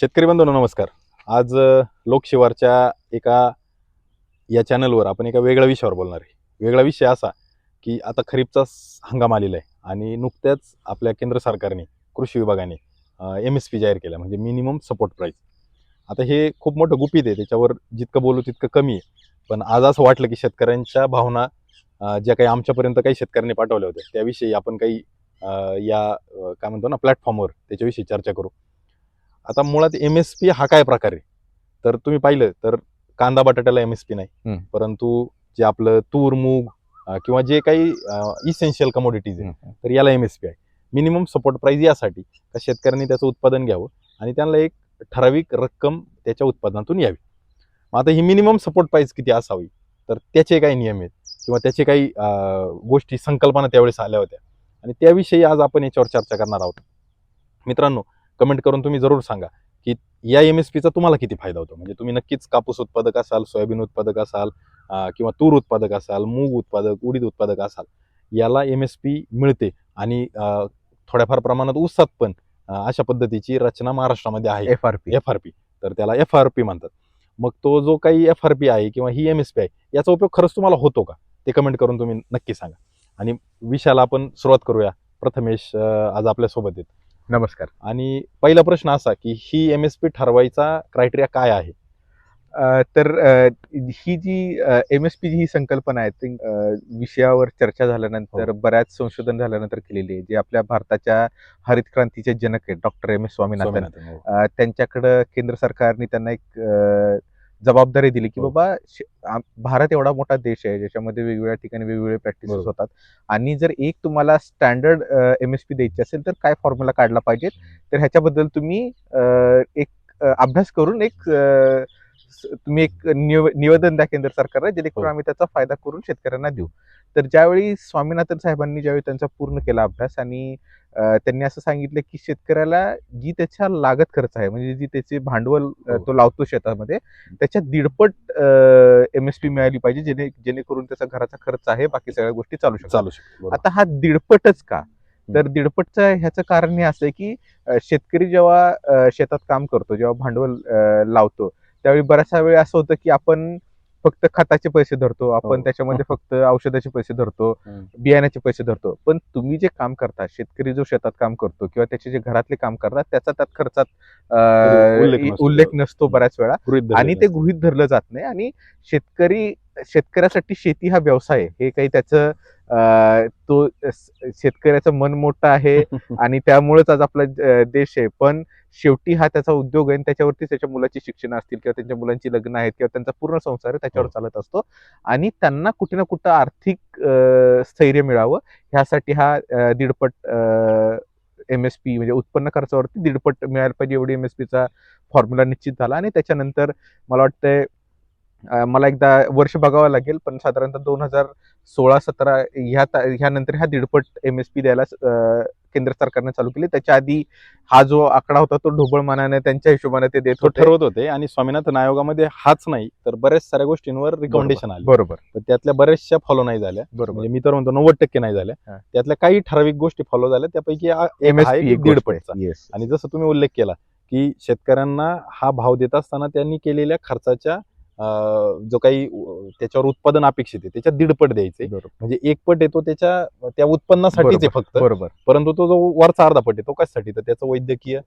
शेतकरी बंधूंनो नमस्कार. आज लोकशिवारच्या एका या चॅनलवर आपण एका वेगळ्या विषयावर बोलणार आहे. वेगळा विषय असा की आता खरीपचा हंगाम आलेला आहे आणि नुकत्याच आपल्या केंद्र सरकारने कृषी विभागाने एम एस पी जाहीर केला म्हणजे मिनिमम सपोर्ट प्राईस आता हे खूप मोठं गुपित आहे त्याच्यावर जितकं बोलू तितकं कमी आहे. पण आज असं वाटलं की शेतकऱ्यांच्या भावना ज्या काही आमच्यापर्यंत काही शेतकऱ्यांनी पाठवल्या होत्या त्याविषयी आपण काही या काय म्हणतो ना प्लॅटफॉर्मवर त्याच्याविषयी चर्चा करू. आता मुळात एम एस पी हा काय प्रकार आहे? तर तुम्ही पाहिलं तर कांदा बटाट्याला एम एस पी नाही. परंतु जे आपलं तूर मूग किंवा जे काही इसेन्शियल कमोडिटीज आहे तर याला एम एस पी आहे. मिनिमम सपोर्ट प्राईस यासाठी का शेतकऱ्यांनी त्याचं उत्पादन घ्यावं आणि त्यांना एक ठराविक रक्कम त्याच्या उत्पादनातून यावी. मग आता ही मिनिमम सपोर्ट प्राईस किती असावी? तर त्याचे काही नियम आहेत किंवा त्याचे काही गोष्टी संकल्पना त्यावेळेस आल्या होत्या. आणि त्याविषयी आज आपण याच्यावर चर्चा करणार आहोत. मित्रांनो कमेंट करून तुम्ही जरूर सांगा की या एम एस पीचा तुम्हाला किती फायदा होतो? म्हणजे तुम्ही नक्कीच कापूस उत्पादक असाल सोयाबीन उत्पादक असाल किंवा तूर उत्पादक असाल मूग उत्पादक उडीद उत्पादक असाल याला एम एस पी मिळते आणि थोड्याफार प्रमाणात ऊसात पण अशा पद्धतीची रचना महाराष्ट्रामध्ये आहे. F R P F R P तर त्याला एफ आर पी म्हणतात. मग तो जो काही एफ आर पी आहे किंवा ही एम एस पी आहे याचा उपयोग खरंच तुम्हाला होतो का? ते कमेंट करून तुम्ही नक्की सांगा. आणि विषयाला आपण सुरुवात करूया. प्रथमेश आज आपल्यासोबत आहेत. नमस्कार. आणि पहिला प्रश्न असा की ही एम एस पी ठरवायचा क्रायटेरिया काय आहे? तर ही जी एम एस पी ही संकल्पना आहे ती विषयावर चर्चा झाल्यानंतर बऱ्याच संशोधन झाल्यानंतर केलेली आहे. जे आपल्या भारताच्या हरित क्रांतीचे जनक आहेत डॉक्टर एम एस स्वामीनाथन. हो. त्यांच्याकडं केंद्र सरकारने त्यांना एक जबाबदारी दिली की हो. बाबा भारत एवढा मोठा देश आहे ज्याच्यामध्ये वेगवेगळ्या ठिकाणी वेगवेगळे प्रॅक्टिसेस. होतात आणि जर एक तुम्हाला स्टँडर्ड एम एस पी द्यायची असेल तर काय फॉर्म्युला काढला पाहिजे तर ह्याच्याबद्दल तुम्ही एक अभ्यास करून एक तुम्ही एक निव- निवेदन द्या केंद्र सरकारला जेणेकरून हो. आम्ही त्याचा फायदा करून शेतकऱ्यांना देऊ तर ज्यावेळी स्वामीनाथन साहेबांनी ज्यावेळी त्यांचा पूर्ण केला अभ्यास आणि त्यांनी असं सांगितलं की शेतकऱ्याला जी त्याच्या लागत खर्च आहे म्हणजे जी त्याचे भांडवल हो. तो लावतो शेतामध्ये त्याच्या दीडपट एम एस पी मिळाली पाहिजे जेणे जेणेकरून त्याचा घराचा खर्च आहे बाकी सगळ्या गोष्टी चालू शकतात चालू शकतो. आता हा दीडपटच का तर दीडपटचं ह्याचं कारण हे असं आहे की शेतकरी जेव्हा शेतात काम करतो जेव्हा भांडवल लावतो त्यावेळी बऱ्याचशा वेळ असं होतं की आपण फक्त खताचे पैसे धरतो आपण हो. त्याच्यामध्ये फक्त औषधाचे पैसे धरतो हम्म. बियाण्याचे पैसे धरतो पण तुम्ही जे काम करता शेतकरी जो शेतात काम करतो किंवा त्याचे जे घरातले काम करतात त्याचा त्यात खर्चात अ, उल्लेख नसतो. उल्लेख नसतो बऱ्याच वेळा गृहीत धरलेलं आणि ते. गृहित धरलं जात नाही आणि शेतकरी शेतकऱ्यासाठी शेती हा व्यवसाय आहे हे काही त्याचं तो शेतकऱ्याचं मन मोठं आहे आणि त्यामुळेच आज आपला देश आहे. पण शेवटी हा त्याचा उद्योग आहे आणि त्याच्यावरती त्याच्या मुलाची शिक्षण असतील किंवा त्यांच्या मुलांची लग्न आहेत किंवा त्यांचा पूर्ण संसार आहे त्याच्यावर हो. चालत असतो. आणि त्यांना कुठे ना कुठं आर्थिक स्थैर्य मिळावं. ह्यासाठी हा दीडपट एम एस पी म्हणजे उत्पन्न खर्चावरती दीडपट मिळायला पाहिजे एवढी एम एस पीचा फॉर्म्युला निश्चित झाला. आणि त्याच्यानंतर मला वाटतंय मला एकदा वर्ष बघावं लागेल पण साधारणतः दोन हजार सोळा सतरा ह्या ह्यानंतर ह्या दीडपट एम एस पी द्यायला केंद्र सरकारने चालू केली. त्याच्या आधी हा जो आकडा होता तो ढोबळ मानाने त्यांच्या हिशोबाने ते देत ठरवत होते आणि स्वामीनाथन आयोगामध्ये हाच नाही तर बऱ्याच साऱ्या गोष्टींवर रिकमेंडेशन आले. बरोबर. पण त्यातल्या बऱ्याचशा फॉलो नाही झाल्या. बरोबर. म्हणजे मी तर म्हणतो नव्वद टक्के नाही झाल्या. त्यातल्या काही ठराविक गोष्टी फॉलो झाल्या. त्यापैकी एम एस दीडपटचा. येस आणि जसं तुम्ही उल्लेख केला की शेतकऱ्यांना हा भाव देत असताना त्यांनी केलेल्या खर्चाच्या जो काही त्याच्यावर उत्पादन अपेक्षित आहे त्याच्या दीडपट द्यायचे म्हणजे एक पट येतो त्याच्या त्या उत्पन्नासाठीच आहे फक्त बरोबर परंतु तो जो वरचा अर्धा पट आहे तो कशासाठी तर त्याचं वैद्यकीय.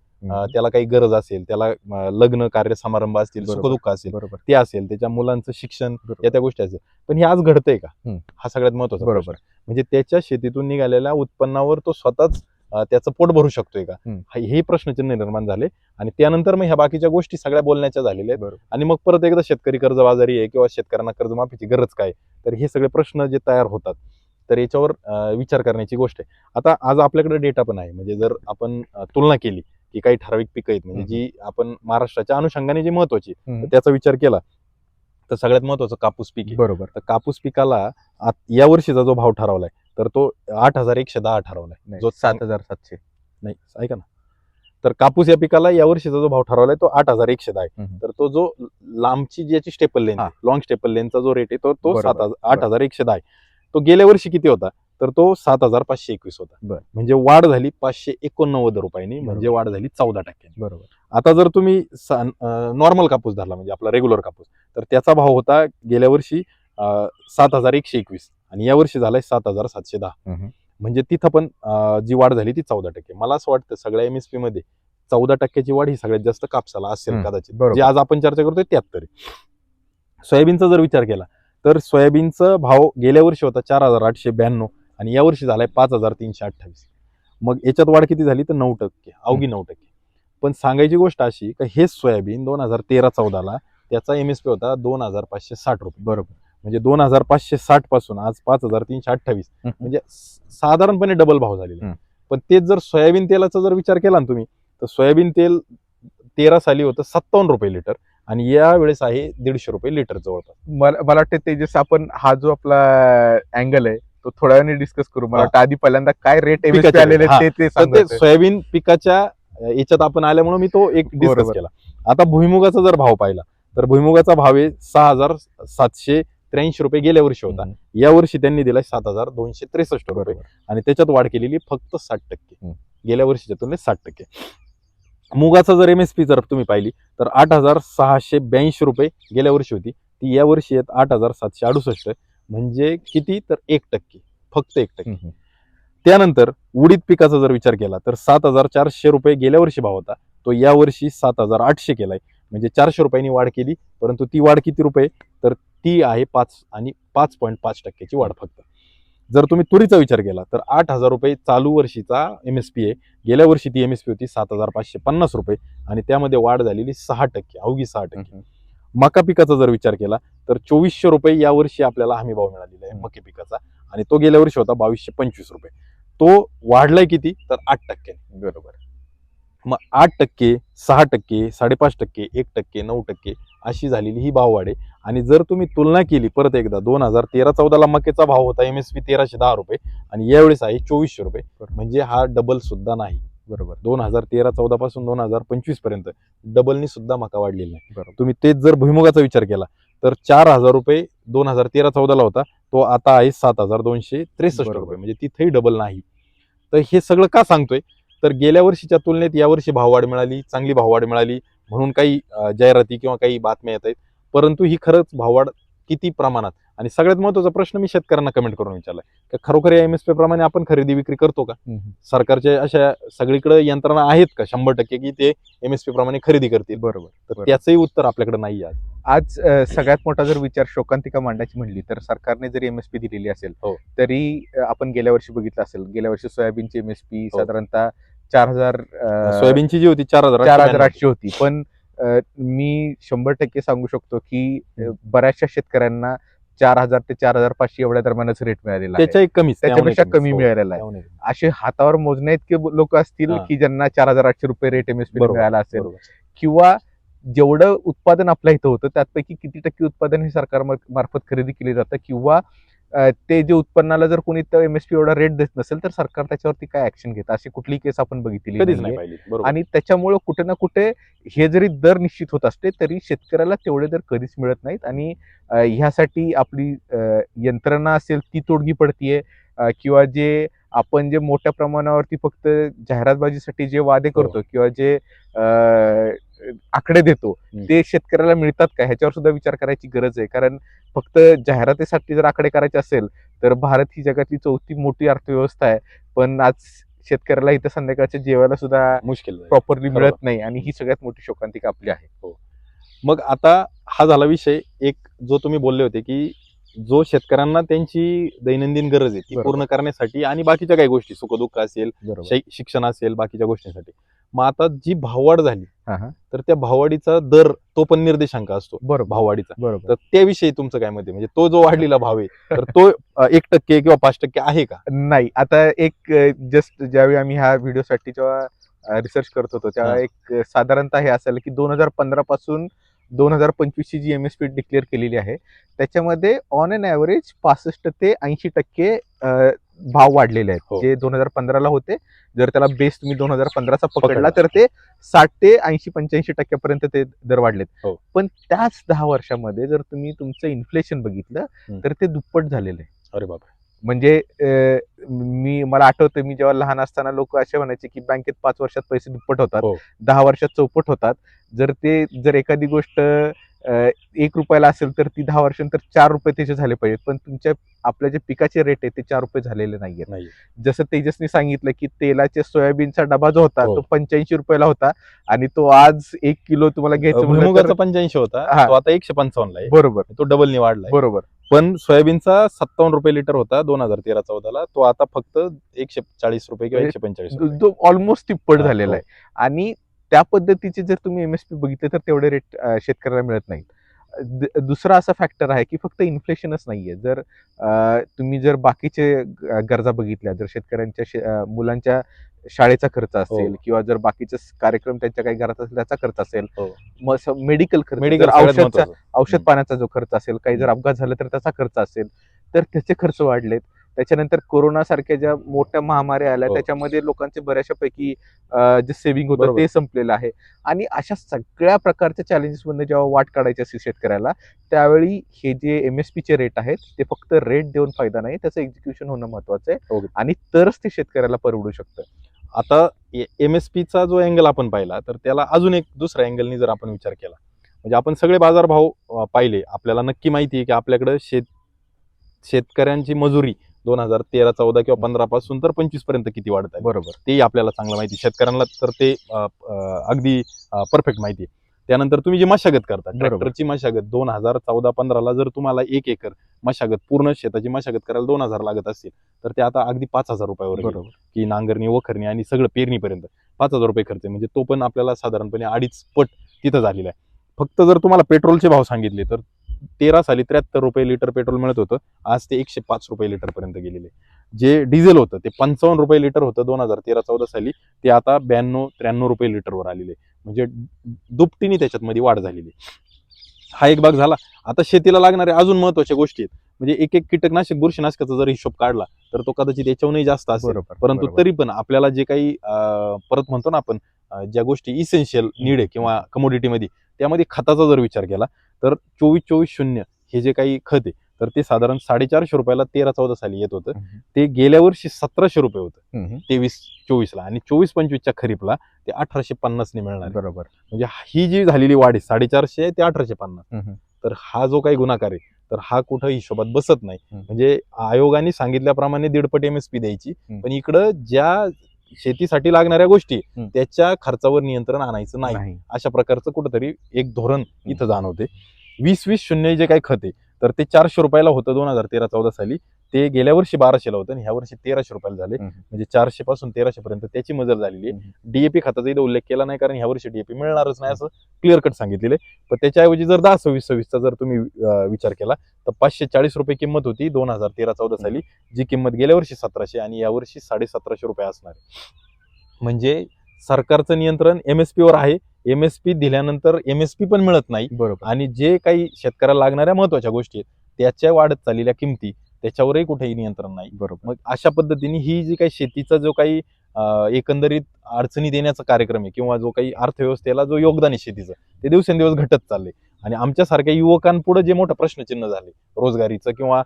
त्याला काही गरज असेल त्याला लग्न कार्य समारंभ असतील. सुखदुःख असेल बरोबर ते असेल त्याच्या मुलांचं शिक्षण. या त्या गोष्टी असेल पण हे आज घडतंय का. हा सगळ्यात महत्त्वाचा बरोबर. म्हणजे त्याच्या शेतीतून निघालेल्या उत्पन्नावर तो स्वतःच त्याचं पोट भरू शकतोय का. हा- प्रश्नचिन्ह निर्माण झाले आणि त्यानंतर मग ह्या बाकीच्या गोष्टी सगळ्या बोलण्याच्या झालेल्या आहेत. आणि मग परत एकदा शेतकरी कर्जबाजारी आहे किंवा शेतकऱ्यांना कर्जमाफीची गरज काय तर हे सगळे प्रश्न जे तयार होतात तर याच्यावर विचार करण्याची गोष्ट आहे. आता आज आपल्याकडे डेटा पण आहे. म्हणजे जर आपण तुलना केली की काही ठराविक पिकं आहेत म्हणजे. जी आपण महाराष्ट्राच्या अनुषंगाने जी महत्वाची त्याचा विचार केला तर सगळ्यात महत्वाचं कापूस पीक बरोबर. तर कापूस पिकाला या वर्षीचा जो भाव ठरवलाय तर तो आठ हजार एकशे दहा ठरवलाय. जो सात हजार सातशे. नाही ऐका ना. तर कापूस या पिकाला या वर्षीचा जो भाव ठरवलाय तो आठ हजार एकशे दहा आहे. तर तो जो लांबची ज्याची स्टेपल हा. लॉंग स्टेपल लेंथचा जो रेट आहे तो तो सात हजार आठ हजार एकशे दहा आहे. तो गेल्या वर्षी किती होता? तर तो सात हजार पाचशे एकवीस होता. म्हणजे वाढ झाली पाचशे एकोणनव्वद रुपयांनी म्हणजे. वाढ झाली चौदा टक्क्यांनी. बरोबर. आता जर तुम्ही नॉर्मल कापूस धरला म्हणजे आपला रेग्युलर कापूस तर त्याचा भाव होता गेल्या वर्षी सात हजार एकशे एकवीस. आणि या वर्षी झालाय सात हजार सातशे दहा. म्हणजे तिथं पण जी वाढ झाली ती चौदा टक्के. मला असं वाटतं सगळ्या एमएसपी मध्ये चौदा टक्क्याची वाढ ही सगळ्यात जास्त कापसाला असेल कदाचित. जे आज आपण चर्चा करतोय त्यात तरी. सोयाबीनचा जर विचार केला तर सोयाबीनचा भाव गेल्या वर्षी होता चार हजार आठशे ब्याण्णव आणि या वर्षी झालाय पाच हजार तीनशे अठ्ठावीस. मग याच्यात वाढ किती झाली तर नऊ टक्के अवघी नऊ टक्के. पण सांगायची गोष्ट अशी का हेच सोयाबीन दोन हजार तेरा चौदाला त्याचा एमएसपी होता दोन हजार पाचशे साठ रुपये. बरोबर. म्हणजे दोन हजार पाचशे साठपासून आज पाच हजार तीनशे अठ्ठावीस. म्हणजे साधारणपणे डबल भाव झालेला. पण तेच जर सोयाबीन तेलाचा जर विचार केला ना तुम्ही तर सोयाबीन तेल तेरा साली होतं सत्तावन्न रुपये लिटर आणि या वेळेस आहे दीडशे रुपये लिटर जवळपास मला मला वाटतं तेजस आपण हा जो आपला अँगल आहे तो थोड्या वेळाने डिस्कस करू मला. वाटतं आधी पहिल्यांदा काय रेट आलेले. ते ते ते. सोयाबीन पिकाच्या याच्यात आपण आल्यामुळे मी तो एक डिस्कस. केला आता भुईमुगाचा जर भाव पाहिला तर भुईमुगाचा भाव आहे सहा हजार सातशे त्र्याऐंशी रुपये गेल्या वर्षी होता. या वर्षी त्यांनी दिलाय सात हजार दोनशे त्रेसष्ट रुपये आणि त्याच्यात वाढ केलेली फक्त साठ टक्के. गेल्या वर्षीच्या तुलनेत साठ टक्के. मुगाचा जर एमएसपी जर तुम्ही पाहिली तर आठ हजार सहाशे ब्याऐंशी रुपये गेल्या वर्षी होती. ती या वर्षी आहेत आठ हजार सातशे अडुसष्ट. म्हणजे किती? तर एक टक्के. फक्त एक टक्के. त्यानंतर उडीद पिकाचा जर विचार केला तर सात हजार चारशे रुपये गेल्या वर्षी भाव होता. तो या वर्षी सात हजार आठशे केलाय. म्हणजे चारशे रुपयांनी वाढ केली परंतु ती वाढ किती रुपये? तर ती आहे पाच आणि पाच पॉईंट पाच टक्क्याची वाढ फक्त. जर तुम्ही तुरीचा विचार केला तर आठ हजार रुपये चालू वर्षीचा एमएसपी आहे. गेल्या वर्षी ती एमएसपी होती सात हजार पाचशे पन्नास रुपये आणि त्यामध्ये वाढ झालेली सहा टक्के अवघी सहा टक्के. मका पिकाचा जर विचार केला तर चोवीसशे रुपये या वर्षी आपल्याला हमी भाव मिळालेला आहे. मके पिकाचा आणि तो गेल्या वर्षी होता बावीसशे पंचवीस रुपये. तो वाढलाय किती? तर आठ टक्के बरोबर. मग आठ टक्के सहा टक्के साडेपाच टक्के एक टक्के नऊ टक्के अशी झालेली ही भाववाढ आहे. आणि जर तुम्ही तुलना केली परत एकदा दोन हजार तेरा चौदाला मकेचा भाव होता एमएसपी तेराशे दहा रुपये आणि यावेळेस आहे चोवीसशे रुपये. म्हणजे हा डबल सुद्धा नाही. बरोबर. दोन हजार तेरा चौदा पासून दोन हजार पंचवीसपर्यंत डबलनी सुद्धा मका वाढलेला नाही. बरोबर. तुम्ही तेच जर भुईमुगाचा विचार केला तर चार हजार रुपये दोन हजार तेरा चौदाला होता तो आता आहे सात हजार दोनशे त्रेसष्ट. रुपये. म्हणजे तिथेही डबल नाही. तर हे सगळं का सांगतोय? तर गेल्या वर्षीच्या तुलनेत यावर्षी भाववाढ मिळाली चांगली भाववाढ मिळाली म्हणून काही जाहिराती किंवा काही बातम्या येत आहेत परंतु ही खरंच भाववाढ किती प्रमाणात आणि सगळ्यात महत्त्वाचा प्रश्न मी शेतकऱ्यांना कमेंट करून विचारलाय की खरोखर या एमएसपी प्रमाणे आपण खरेदी विक्री करतो का. सरकारच्या अशा सगळीकडे यंत्रणा आहेत का शंभर टक्के की ते एमएसपी प्रमाणे खरेदी करतील बरोबर तर. त्याचंही उत्तर आपल्याकडे नाही आहे आज अ, सगळ्यात मोठा जर विचार शोकांतिका मांडायची म्हणली तर सरकारने जरी एमएसपी दिलेली असेल हो. तरी आपण गेल्या वर्षी बघितलं असेल गेल्या वर्षी सोयाबीनची एमएसपी हो. साधारणतः चार हजार सोयाबीनची जी होती चार हजार चार हजार आठशे होती. पण मी शंभर टक्के सांगू शकतो की बऱ्याचशा शेतकऱ्यांना चार हजार ते चार हजार पाचशे एवढ्या दरम्यानच रेट मिळालेला त्याच्या एक कमीच त्याच्यापेक्षा कमी हो, मिळालेला आहे. कमी. असे हातावर मोजण्या इतके लोक असतील हा. की ज्यांना चार हजार आठशे रुपये रेट एमएसपी मिळाला असेल. किंवा जेवढं उत्पादन आपल्या इथं होतं त्यापैकी किती टक्के उत्पादन हे सरकार मार- मार्फत खरेदी केले जातं किंवा ते जे उत्पन्नाला जर कोणी एमएसपी एवढा रेट देत नसेल तर सरकार त्याच्यावरती काय ऍक्शन घेतं? अशी कुठली केस आपण बघितली कधीच. नाही आणि त्याच्यामुळं कुठे ना कुठे हे जरी दर निश्चित होत असते तरी शेतकऱ्याला तेवढे दर कधीच मिळत नाहीत. आणि ह्यासाठी आपली यंत्रणा असेल ती तोडगी पडतीये. किंवा जे आपण जे मोठ्या प्रमाणावरती फक्त जाहिरातबाजीसाठी जे वादे. करतो किंवा जे अं, आकडे देतो. ते शेतकऱ्याला मिळतात का ह्याच्यावर सुद्धा विचार करायची गरज आहे कारण फक्त जाहिरातीसाठी जर आकडे करायचे असेल तर भारत ही जगातली चौथी मोठी अर्थव्यवस्था आहे पण आज शेतकऱ्याला इथं संध्याकाळच्या जेवायला सुद्धा मुश्किल. प्रॉपरली. मिळत नाही आणि ही सगळ्यात मोठी शोकांतिका आपली आहे मग आता हा झाला विषय एक जो तुम्ही बोलले होते की जो शेतकऱ्यांना त्यांची दैनंदिन गरज आहे ती. पूर्ण करण्यासाठी आणि बाकीच्या काही गोष्टी सुखदुःख असेल शिक्षण असेल बाकीच्या गोष्टींसाठी मग आता जी भाववाढ झाली. तर त्या भाववाढीचा दर तो पण निर्देशांक असतो बरोबर. भाववाढीचा. बरोबर. तर त्याविषयी तुमचं काय मत आहे? म्हणजे तो जो वाढलेला भाव आहे तर तो एक टक्के किंवा पाच टक्के आहे का? नाही. आता एक जस्ट ज्यावेळी आम्ही ह्या व्हिडिओसाठी जेव्हा रिसर्च करत होतो तेव्हा. एक साधारणतः हे असेल की दोन हजार पंधरा पासून दोन हजार पंचवीस ची जी एमएसपी डिक्लेअर केलेली आहे त्याच्यामध्ये ऑन अन ॲव्हरेज पासष्ट ते ऐंशी टक्के भाव वाढलेले आहेत हो. जे दोन हजार पंधराला होते जर त्याला बेस तुम्ही दोन हजार पंधराचा पकडला पकडला. तर ते साठ ते ऐंशी पंच्याऐंशी टक्क्यापर्यंत ते दर वाढलेत हो. पण त्याच दहा वर्षामध्ये जर तुम्ही तुमचं इन्फ्लेशन बघितलं हम्म. तर ते दुप्पट झालेलं आहे अरे बाप म्हणजे अं, मी मला आठवतं मी जेव्हा लहान असताना लोक असे म्हणायचे की बँकेत पाच वर्षात पैसे दुप्पट होतात हो. दहा वर्षात चौपट होतात जर ते जर एखादी गोष्ट एक रुपयाला असेल तर ती दहा वर्षांतर चार रुपये त्याचे झाले पाहिजेत. पण तुमच्या आपल्या जे पिकाचे रेट आहे ते चार रुपये झालेले नाहीयेत. नाही जसं तेजसने सांगितलं की तेलाचे सोयाबीनचा डबा जो होता हो. तो पंच्याऐंशी रुपयाला होता आणि तो आज एक किलो तुम्हाला घ्यायचं पंच्याऐंशी होता हा. तो आता एकशे पंचावन्नला आहे. बरोबर. तो डबलनी वाढलाय. बरोबर. पण सोयाबीनचा सत्तावन्न रुपये लिटर होता दोन हजार तेरा चौदाला तो आता फक्त एकशे चाळीस रुपये किंवा म्हणजे एकशे पंचेचाळीस. जो ऑलमोस्ट तिप्पट हा, झालेला हो. आहे आणि त्या पद्धतीचे जर तुम्ही एमएसपी बघितले तर तेवढे रेट शेतकऱ्याला मिळत नाहीत दुसरा असा फॅक्टर आहे की फक्त इन्फ्लेशनच नाहीये जर अं, तुम्ही जर बाकीचे गरजा बघितल्या जर शेतकऱ्यांच्या शे- मुलांच्या शाळेचा खर्च असेल हो. किंवा जर बाकीचे कार्यक्रम त्यांच्या काही घरात असेल त्याचा खर्च असेल हो. मग मेडिकल खर्च मेडिकल जर औषधचा. औषध. पाण्याचा जो खर्च असेल काही जर अपघात झाला तर त्याचा खर्च असेल तर त्याचे खर्च वाढलेत त्याच्यानंतर कोरोना सारख्या ज्या मोठ्या महामारी आल्या हो. त्याच्यामध्ये लोकांचे बऱ्याचशापैकी अं, जे सेव्हिंग होतं. ते संपलेलं आहे आणि अशा सगळ्या प्रकारच्या चॅलेंजेस मधून जेव्हा वाट काढायची असेल शेतकऱ्याला त्यावेळी हे जे एमएसपी चे रेट आहेत ते फक्त रेट देऊन फायदा नाही त्याचं एक्झिक्युशन होणं महत्वाचं आहे. आणि तरच ते शेतकऱ्याला परवडू शकतं आता एमएसपीचा जो अँगल आपण पाहिला तर त्याला अजून एक दुसऱ्या अँगलनी जर आपण विचार केला म्हणजे आपण सगळे बाजारभाव पाहिले आपल्याला नक्की माहिती आहे की आपल्याकडे शेत शेतकऱ्यांची मजुरी दोन हजार तेरा चौदा किंवा पंधरा पासून तर पंचवीसपर्यंत किती वाढत आहे. बरोबर. तेही आपल्याला चांगलं माहिती आहे. शेतकऱ्यांना तर ते अगदी परफेक्ट माहिती आहे. त्यानंतर तुम्ही जी मशागत करता. ट्रॅक्टरची मशागत दोन हजार चौदा पंधराला जर तुम्हाला एक एकर मशागत पूर्ण शेताची मशागत करायला दोन हजार लागत असतील तर ते आता अगदी पाच हजार रुपयावर की नांगरणी वखरणी आणि सगळं पेरणीपर्यंत पाच हजार रुपये खर्च आहे. म्हणजे तो पण आपल्याला साधारणपणे अडीच पट तिथं झालेला आहे. फक्त जर तुम्हाला पेट्रोलचे भाव सांगितले तर तेरा साली त्र्याहत्तर रुपये लिटर पेट्रोल मिळत होतं आज ते एकशे पाच रुपये लिटर पर्यंत गेलेले. जे डिझेल होतं ते पंचावन्न रुपये लिटर होतं दोन हजार तेरा चौदा साली ते आता ब्याण्णव त्र्याण्णव रुपये लिटरवर आलेले. म्हणजे दुपटीने त्याच्यात मध्ये वाढ झालेली. हा एक भाग झाला आता शेतीला लागणाऱ्या अजून महत्त्वाच्या गोष्टी आहेत म्हणजे एक एक कीटकनाशक बुरशीनाशकाचा जर हिशोब काढला तर तो कदाचित याच्याहूनही जास्त असेल परंतु. तरी पण आपल्याला जे काही परत म्हणतो ना आपण ज्या गोष्टी इसेन्शियल नीड आहे किंवा कमोडिटीमध्ये त्यामध्ये खताचा जर विचार केला तर चोवीस चोवीस शून्य हे जे काही खत आहे तर ते साधारण साडेचारशे रुपयाला तेरा चौदा साली येत होतं. ते गेल्या वर्षी सतराशे रुपये होतं. तेवीस चोवीसला आणि चोवीस पंचवीसच्या खरीपला ते अठराशे पन्नासने मिळणार. बरोबर म्हणजे ही जी झालेली वाढ आहे साडेचारशे ते अठराशे पन्नास. तर हा जो काही गुणाकार आहे तर हा कुठं हिशोबात बसत नाही. म्हणजे आयोगाने सांगितल्याप्रमाणे दीडपट एमएसपी द्यायची हम्म. पण इकडं ज्या शेतीसाठी लागणाऱ्या गोष्टी. त्याच्या खर्चावर नियंत्रण आणायचं नाही. नाही. अशा प्रकारचं कुठंतरी एक धोरण इथं जाणवते. वीस वीस शून्य जे काही खत आहे तर ते चारशे रुपयाला होतं दोन हजार तेरा चौदा साली. ते गेल्या वर्षी बाराशेला होतं आणि ह्या वर्षी तेराशे रुपयाला झाले. म्हणजे चारशे पासून तेराशे पर्यंत त्याची मजल झालेली आहे. डीएपी खताचा इथं उल्लेख केला नाही कारण ह्या वर्षी डीएपी मिळणारच नाही असं क्लिअर कट सांगितलेलं पण त्याच्याऐवजी जर दहा सव्वीस सव्वीसचा जर तुम्ही विचार केला तर पाचशे चाळीस रुपये किंमत होती दोन हजार तेरा चौदा साली जी किंमत गेल्या वर्षी सतराशे आणि यावर्षी साडे सतराशे रुपये असणार म्हणजे सरकारचं नियंत्रण एमएसपी वर आहे. एमएसपी दिल्यानंतर एमएसपी पण मिळत नाही. बरोबर. आणि जे काही शेतकऱ्याला लागणाऱ्या महत्त्वाच्या गोष्टी आहेत त्याच्या वाढत चाललेल्या किमती त्याच्यावरही कुठेही नियंत्रण नाही. बरोबर. मग अशा पद्धतीने ही जी काही शेतीचा जो काही एकंदरीत अडचणी देण्याचा कार्यक्रम आहे किंवा जो काही अर्थव्यवस्थेला जो योगदान आहे शेतीचं ते दिवसेंदिवस घटत चालले आणि आमच्यासारख्या युवकांपुढे जे मोठं प्रश्नचिन्ह झाले रोजगारीचं किंवा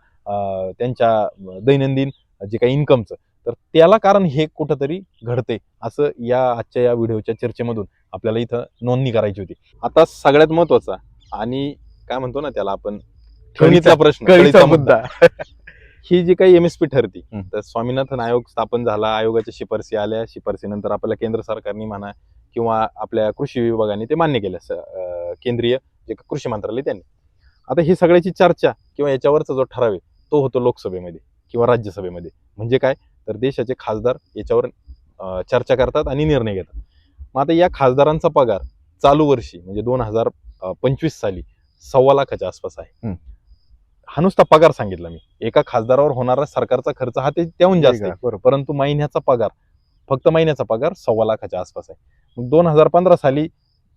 त्यांच्या दैनंदिन जे काही इन्कमचं तर त्याला कारण हे कुठंतरी घडते असं या आजच्या या व्हिडिओच्या चर्चेमधून आपल्याला इथं नोंदणी करायची होती. आता सगळ्यात महत्त्वाचा आणि काय म्हणतो ना त्याला आपण ठेवणीतला प्रश्न मुद्दा. ही जी काही एमएसपी ठरती. तर स्वामीनाथन आयोग स्थापन झाला आयोगाच्या शिफारसी आल्या शिफारसीनंतर आपल्याला केंद्र सरकारने म्हणा किंवा आपल्या कृषी विभागाने ते मान्य केलं केंद्रीय जे कृषी मंत्रालय त्यांनी. आता ही सगळ्याची चर्चा किंवा याच्यावरचा जो ठराव आहे तो होतो लोकसभेमध्ये किंवा राज्यसभेमध्ये. म्हणजे काय? तर देशाचे खासदार याच्यावर चर्चा करतात आणि निर्णय घेतात. मग आता या खासदारांचा पगार चालू वर्षी म्हणजे दोन हजार पंचवीस साली सव्वा लाखाच्या आसपास आहे. हं. नुसता पगार सांगितला मी. एका खासदारावर होणारा सरकारचा खर्च हा ते त्याहून जास्त आहे. बरोबर. परंतु महिन्याचा पगार फक्त महिन्याचा पगार सव्वा लाखाच्या आसपास आहे. मग दोन हजार पंधरा साली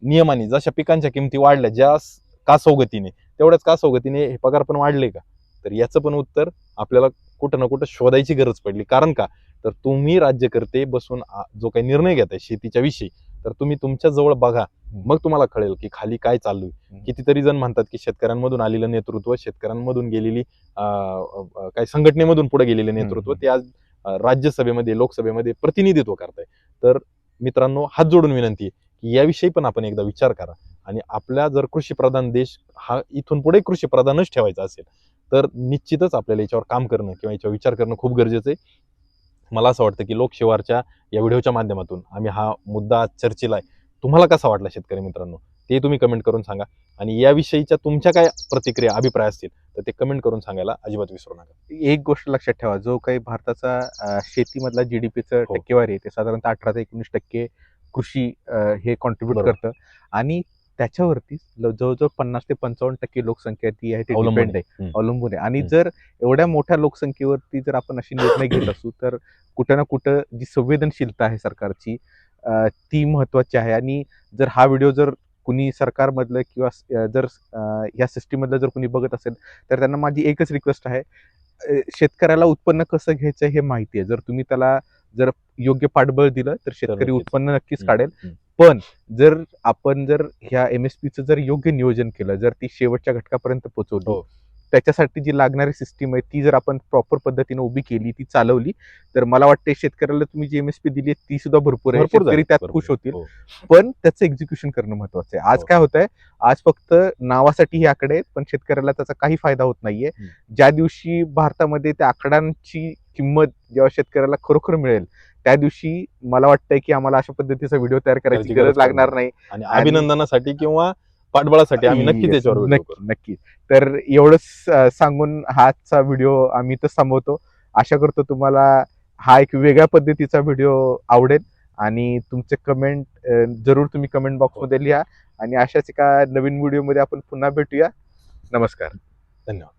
नियमाने जशा पिकांच्या किमती वाढल्या ज्या स- कासवगतीने तेवढ्याच कासवगतीने हे पगार पण वाढले का? तर याचं पण उत्तर आपल्याला कुठं ना कुठं शोधायची गरज पडली. कारण का? तर तुम्ही राज्यकर्ते बसून आ- जो काही निर्णय घेताय शेतीच्या विषयी तर तुम्ही तुमच्या जवळ बघा. मग तुम्हाला कळेल की खाली काय चालू. कितीतरी जण म्हणतात की शेतकऱ्यांमधून आलेलं नेतृत्व शेतकऱ्यांमधून गेलेली काय संघटनेमधून पुढे गेलेले नेतृत्व. ते आज राज्यसभेमध्ये लोकसभेमध्ये प्रतिनिधित्व करताय तर मित्रांनो हात जोडून विनंती आहे की याविषयी पण आपण एकदा विचार करा आणि आपल्या जर कृषी प्रधान देश हा इथून पुढे कृषी प्रधानच ठेवायचा असेल तर निश्चितच आपल्याला याच्यावर काम करणं किंवा याच्यावर विचार करणं खूप गरजेचं आहे मला असं वाटतं की लोकशिवारच्या या व्हिडिओच्या माध्यमातून आम्ही हा मुद्दा आज चर्चेला आहे. तुम्हाला कसा वाटला शेतकरी मित्रांनो? ते तुम्ही कमेंट करून सांगा. आणि याविषयीच्या तुमच्या काय प्रतिक्रिया अभिप्राय असतील तर ते कमेंट करून सांगायला अजिबात विसरू नका. एक गोष्ट लक्षात ठेवा. जो काही भारताचा शेतीमधला जीडीपीचं हो. टक्केवारी आहे ते साधारणतः अठरा ते एकोणीस टक्के कृषी हे कॉन्ट्रीब्युट. करतं. आणि त्याच्यावरती ल- जवळजवळ पन्नास ते पंचावन्न टक्के लोकसंख्या ती आहे ते अवलंबून डिपेंड आहे. अवलंबून आहे आणि. जर एवढ्या मोठ्या लोकसंख्येवरती जर आपण अशी निर्णय घेत असू तर कुठं ना कुठं जी संवेदनशीलता आहे सरकारची ती महत्वाची आहे आणि जर हा व्हिडिओ जर कुणी सरकारमधलं किंवा जर या सिस्टीममधलं जर कुणी बघत असेल तर त्यांना माझी एकच रिक्वेस्ट आहे शेतकऱ्याला उत्पन्न कसं घ्यायचं हे माहिती आहे जर तुम्ही त्याला जर योग्य पाठबळ दिलं तर शेतकरी. उत्पन्न नक्कीच. काढेल. पण जर आपण जर ह्या एम एस पीचं जर योग्य नियोजन केलं जर ती शेवटच्या घटकापर्यंत पोहोचवली हो. त्याच्यासाठी जी लागणारी सिस्टीम आहे ती जर आपण प्रॉपर पद्धतीने उभी केली ती चालवली तर मला वाटते शेतकऱ्याला तुम्ही जी एमएसपी दिली ती सुद्धा भरपूर आहे शेतकरी त्यात. खुश होतील हो. पण त्याचं एक्झिक्युशन करणं महत्वाचं आहे आज हो. काय होत आहे आज फक्त नावासाठी हे आकडे आहेत पण शेतकऱ्याला त्याचा काही फायदा होत नाहीये. ज्या दिवशी भारतामध्ये त्या आकड्यांची किंमत जेव्हा शेतकऱ्याला खरोखर मिळेल त्या दिवशी मला वाटतंय की आम्हाला अशा पद्धतीचा व्हिडिओ तयार करायची गरज लागणार. नाही आणि- अभिनंदनासाठी किंवा पाठबळासाठी आम्ही नक्कीच याच्यावर नक्की नक्की तर एवढंच सांगून हाचा व्हिडिओ आम्ही तर थांबवतो. आशा करतो तुम्हाला हा एक वेगळ्या पद्धतीचा व्हिडिओ आवडेल. आणि तुमचे कमेंट जरूर तुम्ही कमेंट बॉक्समध्ये लिहा. आणि अशाच एका नवीन व्हिडिओमध्ये आपण पुन्हा भेटूया. नमस्कार. धन्यवाद.